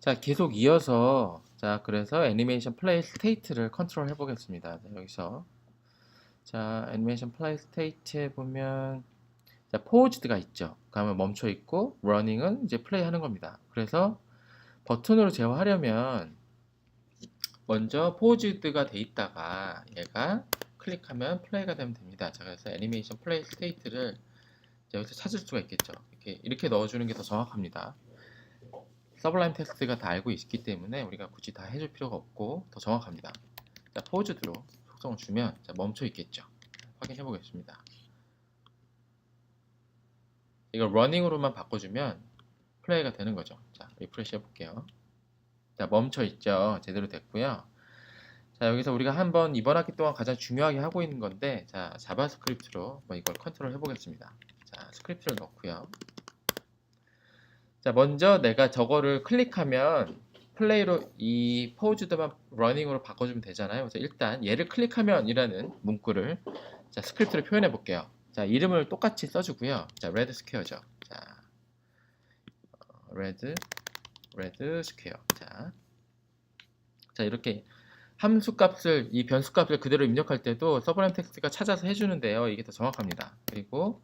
자, 계속 이어서 자, 그래서 애니메이션 플레이 스테이트를 컨트롤 해 보겠습니다. 자, 여기서 자, 애니메이션 플레이 스테이트에 보면 자, 포즈드가 있죠. 그러면 멈춰 있고 러닝은 이제 플레이 하는 겁니다. 그래서 버튼으로 제어하려면 먼저 포즈드가 돼 있다가 얘가 클릭하면 플레이가 되면 됩니다. 자, 그래서 애니메이션 플레이 스테이트를 여기서 찾을 수가 있겠죠. 이렇게 이렇게 넣어주는 게 더 정확합니다. 서블라임 텍스트가 다 알고 있기 때문에 우리가 굳이 다 해줄 필요가 없고 더 정확합니다. 자, 포즈드로 속성을 주면 자, 멈춰 있겠죠. 확인해 보겠습니다. 이걸 러닝으로만 바꿔주면 플레이가 되는 거죠. 자, 리프레시 해볼게요. 자, 멈춰 있죠. 제대로 됐고요. 자, 여기서 우리가 한번 이번 학기 동안 가장 중요하게 하고 있는 건데, 자, 자바스크립트로 뭐 이걸 컨트롤 해보겠습니다. 자, 스크립트를 넣고요. 자, 먼저 내가 저거를 클릭하면 플레이로 이 포즈드만 러닝으로 바꿔주면 되잖아요. 그래서 일단 얘를 클릭하면이라는 문구를 자, 스크립트로 표현해 볼게요. 자, 이름을 똑같이 써주고요. 자, 레드 스퀘어죠. 자, 어, 레드, 레드 스퀘어. 자, 자 이렇게 함수 값을 이 변수 값을 그대로 입력할 때도 서브라임 텍스트가 찾아서 해주는데요. 이게 더 정확합니다. 그리고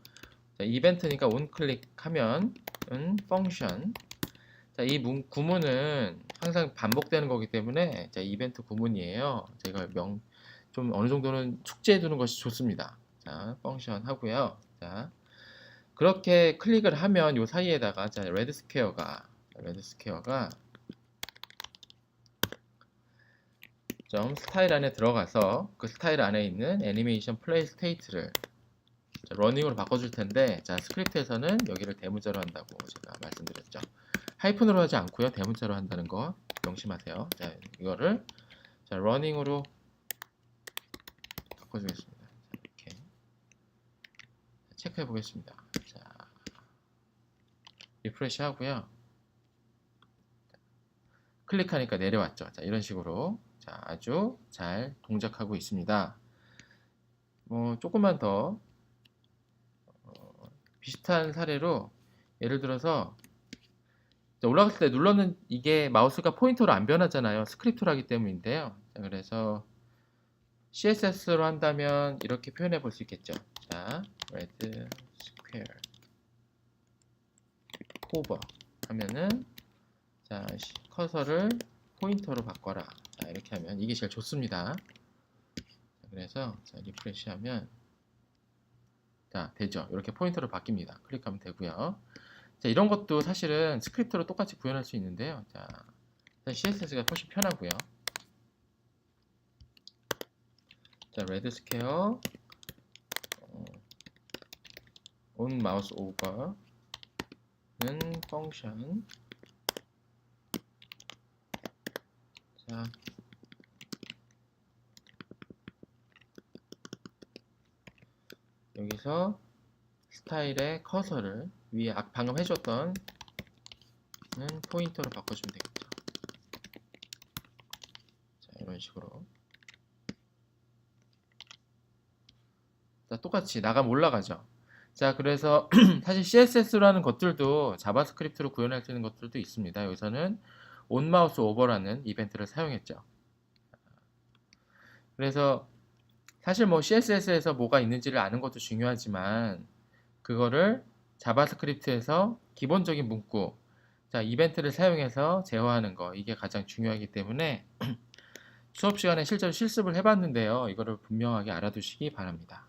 자, 이벤트니까 온 클릭하면 은 펑션 자, 이 문, 구문은 항상 반복되는 거기 때문에 자, 이벤트 구문이에요. 제가 명, 좀 어느 정도는 축제해 두는 것이 좋습니다. 자, 펑션 하고요. 자, 그렇게 클릭을 하면 요 사이에다가 자, 레드 스퀘어가 레드 스퀘어가 점 스타일 안에 들어가서 그 스타일 안에 있는 애니메이션 플레이 스테이트를 자, 러닝으로 바꿔줄 텐데 자 스크립트에서는 여기를 대문자로 한다고 제가 말씀드렸죠. 하이픈으로 하지 않고요 대문자로 한다는 거 명심하세요. 자 이거를 자 러닝으로 바꿔주겠습니다. 자, 이렇게 체크해 보겠습니다. 자 리프레시 하고요. 클릭하니까 내려왔죠. 자 이런 식으로 자 아주 잘 동작하고 있습니다. 뭐 조금만 더 어, 비슷한 사례로 예를 들어서 자, 올라갔을 때 눌러는 이게 마우스가 포인터로 안 변하잖아요. 스크립트로 하기 때문인데요. 자, 그래서 CSS로 한다면 이렇게 표현해 볼 수 있겠죠. 자, red square hover 하면은 자, 시- 커서를 포인터로 바꿔라. 자, 이렇게 하면 이게 제일 좋습니다. 자, 그래서 자, 리프레시 하면 자, 되죠. 이렇게 포인터로 바뀝니다. 클릭하면 되고요. 자, 이런 것도 사실은 스크립트로 똑같이 구현할 수 있는데요. 자, CSS가 훨씬 편하고요. 자, 레드 스퀘어 어, on 마우스 오버는 펑션 자, 여기서 스타일의 커서를 위에 아- 방금 해줬던 는 포인터로 바꿔주면 되겠죠. 자, 이런 식으로. 자, 똑같이 나가면 올라가죠. 자, 그래서 사실 CSS라는 것들도 자바스크립트로 구현할 수 있는 것들도 있습니다. 여기서는 on 마우스 오버라는 이벤트를 사용했죠. 그래서 사실 뭐 CSS에서 뭐가 있는지를 아는 것도 중요하지만 그거를 자바스크립트에서 기본적인 문구, 자 이벤트를 사용해서 제어하는 거 이게 가장 중요하기 때문에 수업 시간에 실제로 실습을 해봤는데요. 이거를 분명하게 알아두시기 바랍니다.